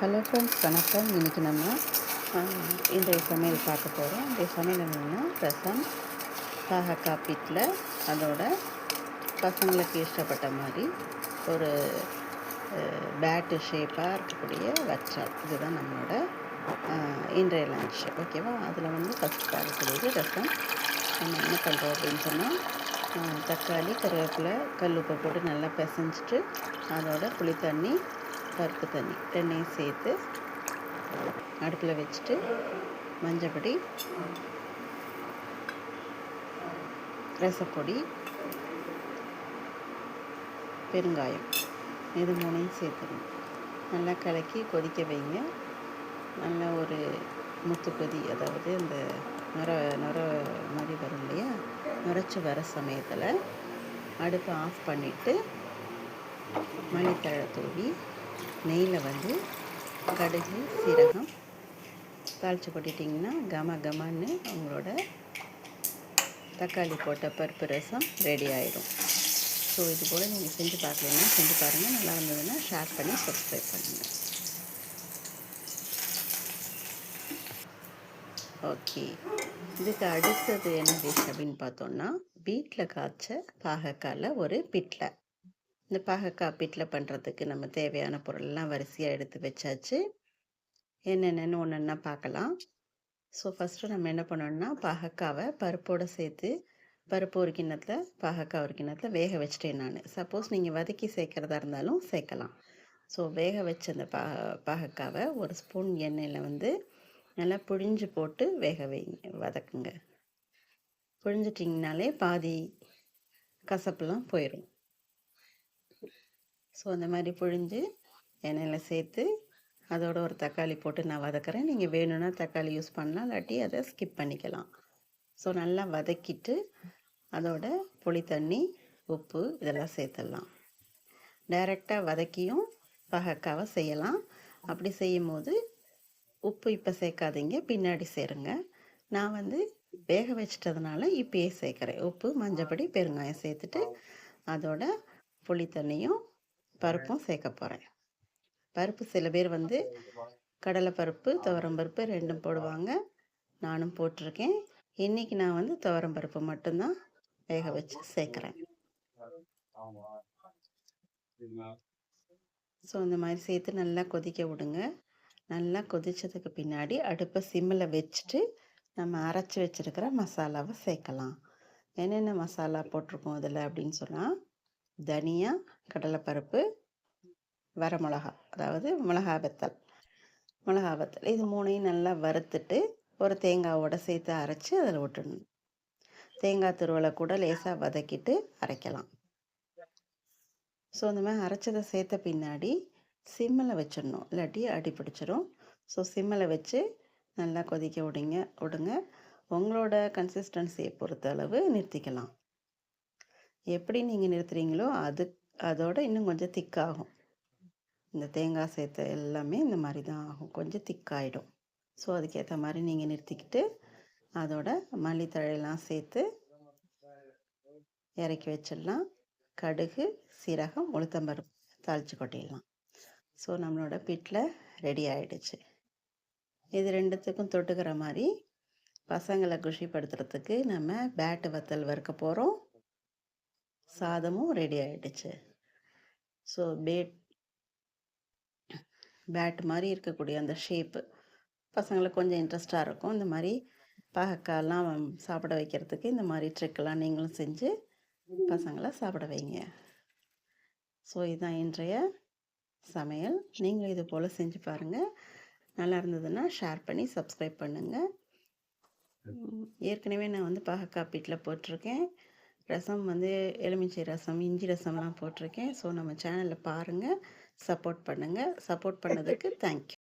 Hello friends வணக்கம். இன்றைக்கி நம்ம இன்றைய சமையல் பார்க்க போகிறோம் இந்த சமையல் என்னென்னா ரசம் பாகக்காய் பிட்டில் அதோட பசங்களுக்கு இஷ்டப்பட்ட மாதிரி ஒரு பேட்டு ஷேப்பாக இருக்கக்கூடிய வச்சால் இதுதான் நம்மளோட இன்றைய லஞ்ச் ஓகேவா அதில் வந்து ஃபஸ்ட் பார்க்கக்கூடியது ரசம். நம்ம என்ன பண்ணுறோம் அப்படின்னு சொன்னால் தக்காளி கருவேப்பிலை கல் உப்பை போட்டு நல்லா பிசைஞ்சிட்டு அதோட புளி தண்ணி பருப்பு தண்ணி ரெண்டையும் சேர்த்து அடுப்பில் வச்சுட்டு மஞ்சப்பொடி ரசப்பொடி பெருங்காயம் இது மூணையும் சேர்த்துக்கணும். நல்லா கலக்கி கொதிக்க வைங்க. நல்லா ஒரு முத்து கொதி அதாவது அந்த நுர நுர மாதிரி வரும் இல்லையா? நுரைச்சி வர சமயத்தில் அடுப்பை ஆஃப் பண்ணிவிட்டு மல்லித்தழை தூவி நெய்யில் வந்து கடுகு சீரகம் தாளித்து கொட்டிட்டிங்கன்னா கம கமன்னு உங்களோட தக்காளி போட்ட பருப்பு ரசம் ரெடி ஆயிடும் ஸோ இது போல் நீங்கள் செஞ்சு பார்க்கலன்னா செஞ்சு பாருங்கள் நல்லா இருந்ததுன்னா ஷேர் பண்ணி சப்ஸ்கிரைப் பண்ணுங்கள் ஓகே இதுக்கு அடுத்தது என்ன டிஷ் அப்படின்னு பார்த்தோன்னா வீட்டில் காய்ச்ச பாகக்கால ஒரு பிட்டில் இந்த பாகக்காய் பிட்டில் பண்ணுறதுக்கு நம்ம தேவையான பொருள்லாம் வரிசையாக எடுத்து வச்சாச்சு. என்னென்னு ஒன்று ஒன்றா பார்க்கலாம் ஸோ ஃபஸ்ட்டு நம்ம என்ன பண்ணோம்னா பாகக்காவை பருப்போடு சேர்த்து பருப்பு ஒரு கிண்ணத்தில் பாகக்காய் ஒரு கிண்ணத்தில் வேக வச்சிட்டேன் நான். சப்போஸ் நீங்கள் வதக்கி சேர்க்குறதா இருந்தாலும் சேர்க்கலாம். ஸோ வேக வச்ச அந்த பா பாகக்காவை ஒரு ஸ்பூன் எண்ணெயில் வந்து நல்லா புழிஞ்சு போட்டு வேக வைங்க வதக்குங்க. புழிஞ்சிட்டிங்கனாலே பாதி கசப்புலாம் போயிடும் ஸோ அந்த மாதிரி புழிஞ்சு எண்ணெயில் சேர்த்து அதோட ஒரு தக்காளி போட்டு நான் வதக்கிறேன். நீங்கள் வேணும்னா தக்காளி யூஸ் பண்ணலாம். இல்லாட்டி அதை ஸ்கிப் பண்ணிக்கலாம். ஸோ நல்லா வதக்கிட்டு அதோட புளி தண்ணி உப்பு இதெல்லாம் சேர்த்துடலாம். டைரெக்டாக வதக்கியும் பகக்காவை செய்யலாம். அப்படி செய்யும் போது உப்பு இப்போ சேர்க்காதீங்க. பின்னாடி சேருங்க. நான் வந்து வேக வச்சிட்டதுனால இப்பயே சேர்க்குறேன். உப்பு மஞ்சப்பொடி பெருங்காயம் சேர்த்துட்டு அதோட புளி தண்ணியும் பருப்பும் சேர்க்க போகிறேன் பருப்பு சில பேர் வந்து கடலை பருப்பு துவரம் பருப்பு ரெண்டும் போடுவாங்க. நானும் போட்டிருக்கேன். இன்றைக்கி நான் வந்து துவரம் பருப்பு மட்டும்தான் வேக வச்சு சேர்க்குறேன். ஸோ இந்த மாதிரி சேர்த்து நல்லா கொதிக்க விடுங்க. நல்லா கொதித்ததுக்கு பின்னாடி அடுப்பை சிம்மில் வச்சுட்டு நம்ம அரைச்சி வச்சுருக்கிற மசாலாவை சேர்க்கலாம். என்னென்ன மசாலா போட்டிருக்கோம் அதில் அப்படின்னு சொன்னால் தனியா கடலைப்பருப்பு வரமிளகா அதாவது மிளகா வெத்தல். மிளகா வெத்தல். இது மூணையும் நல்லா வறுத்துட்டு ஒரு தேங்காவோட சேர்த்து அரைச்சி அதில் விட்டுடணும். தேங்காய் துருவலை கூட லேசாக வதக்கிட்டு அரைக்கலாம். ஸோ அந்த மாதிரி அரைச்சதை சேர்த்த பின்னாடி சிம்மில் வச்சிடணும். இல்லாட்டி அடி பிடிச்சிரும். ஸோ சிம்மில் வச்சு நல்லா கொதிக்க விடுங்க விடுங்க. உங்களோட கன்சிஸ்டன்சியை பொறுத்த அளவு நிறுத்திக்கலாம். எப்படி நீங்கள் நிறுத்துறீங்களோ அது அதோட இன்னும் கொஞ்சம் திக்காகும். இந்த தேங்காய் சேர்த்த எல்லாமே இந்த மாதிரி தான் ஆகும். கொஞ்சம் திக்காயிடும். ஸோ அதுக்கேற்ற மாதிரி நீங்கள் நிறுத்திக்கிட்டு அதோட மல்லித்தழையெல்லாம் சேர்த்து இறக்கி வச்சிடலாம். கடுகு சீரகம் உளுத்தம்பருப்பு தாளித்து கொட்டிடலாம். ஸோ நம்மளோட பிட்டில் ரெடி ஆகிடுச்சு இது ரெண்டுத்துக்கும் தொட்டுக்கிற மாதிரி பசங்களை குஷிப்படுத்துறதுக்கு நம்ம பேட்டு வத்தல் வறுக்க போகிறோம் சாதமும் ரெடி ஆகிடுச்சு ஸோ பேட் பேட் மாதிரி இருக்கக்கூடிய அந்த ஷேப்பு பசங்களுக்கு கொஞ்சம் இன்ட்ரெஸ்டாக இருக்கும். இந்த மாதிரி பாகக்காயெல்லாம் சாப்பிட வைக்கிறதுக்கு இந்த மாதிரி ட்ரிக்கெல்லாம் நீங்களும் செஞ்சு பசங்களை சாப்பிட வைங்க. ஸோ இதுதான் இன்றைய சமையல். நீங்களும் இது போல் செஞ்சு பாருங்கள் நல்லா இருந்ததுன்னா ஷேர் பண்ணி சப்ஸ்கிரைப் பண்ணுங்கள் ஏற்கனவே நான் வந்து பாகக்காய் பீட்டில் போட்டிருக்கேன். ரசம் வந்து எலுமிச்சை ரசம் இஞ்சி ரசம்லாம் போட்டிருக்கேன். ஸோ நம்ம சேனலில் பாருங்கள் சப்போர்ட் பண்ணுங்கள் சப்போர்ட் பண்ணதுக்கு தேங்க்யூ